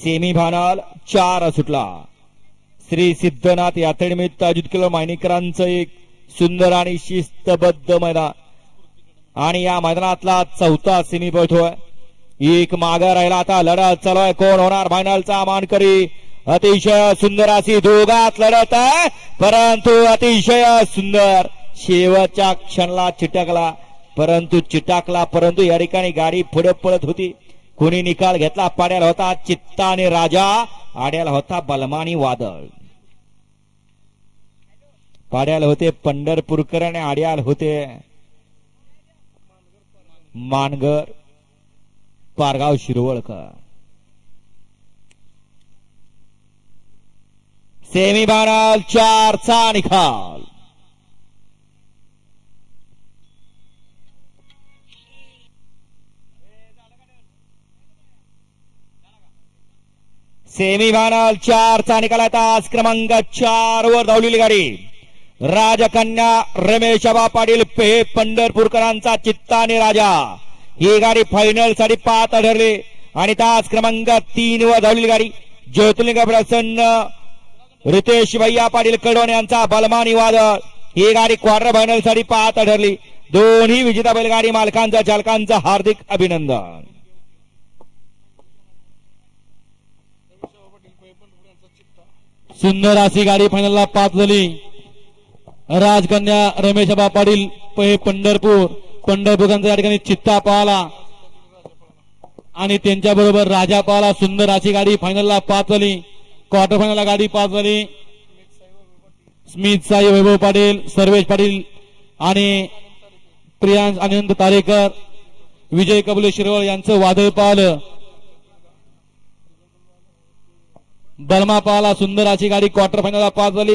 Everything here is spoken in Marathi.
सेमी फायनल चार सुटला. श्री सिद्धनाथ यात्रेनिमित्त अजित केलं मायनीकरांचं एक सुंदर आणि शिस्तबद्ध मैदान. आणि या मैदानातला चौथा सेमी पळतोय एक मागा राहिला आता लढत चालू आहे. कोण होणार फायनलचा मानकरी? अतिशय सुंदर अशी दोघात लढत आहे. परंतु अतिशय सुंदर शेवटच्या क्षणाला चिटकला. परंतु चिटाकला परंतु या ठिकाणी गाडी पुढे पळत होती. कोणी निकाल घेतला पाड्याला होता चित्ता आणि राजा आड्याला होता बलमानी वादळ. पाड्याला होते पंढरपूरकर आणि आड्याल होते मानगर पारगाव शिरवळकर. सेमी फायनल चारचा निकाल. सेमी फायनल चारचा निकाल आहे आज क्रमांक चार वर धावलेली गाडी. राजकन्या रमेश पाटील पे. पंढरपूरकरांचा चित्ता राजा. ही गाडी फायनलसाठी पाच ठरली आणि तास क्रमांक तीन वर धावलेली गाडी. ज्योतिलिंग प्रसन्न रितेश भैया पाटील कडवण यांचा बलमानी वादळ ही गाडी क्वार्टर फायनलसाठी पाच ठरली. दोन्ही विजेता बैलगाडी मालकांचा चालकांचं हार्दिक अभिनंदन. सुंदर अशी गाडी फायनलला पाच झाली. राजकन्या रमेश आबा पाटील हे पंढरपूर. पंढरपूरचा या ठिकाणी चित्ता पाहला आणि त्यांच्या बरोबर राजा पाहला सुंदर अशी गाडी फायनलला पाच झाली. क्वार्टर फायनलला गाडी पाच झाली. स्मित साई वैभव पाटील सर्वेश पाटील आणि प्रियांश आनंद तारेकर विजय कबले शिरवळ यांचं वादळ पाहिलं. बर्मा पाहला सुंदर अशी गाडी क्वार्टर फायनलला पास झाली.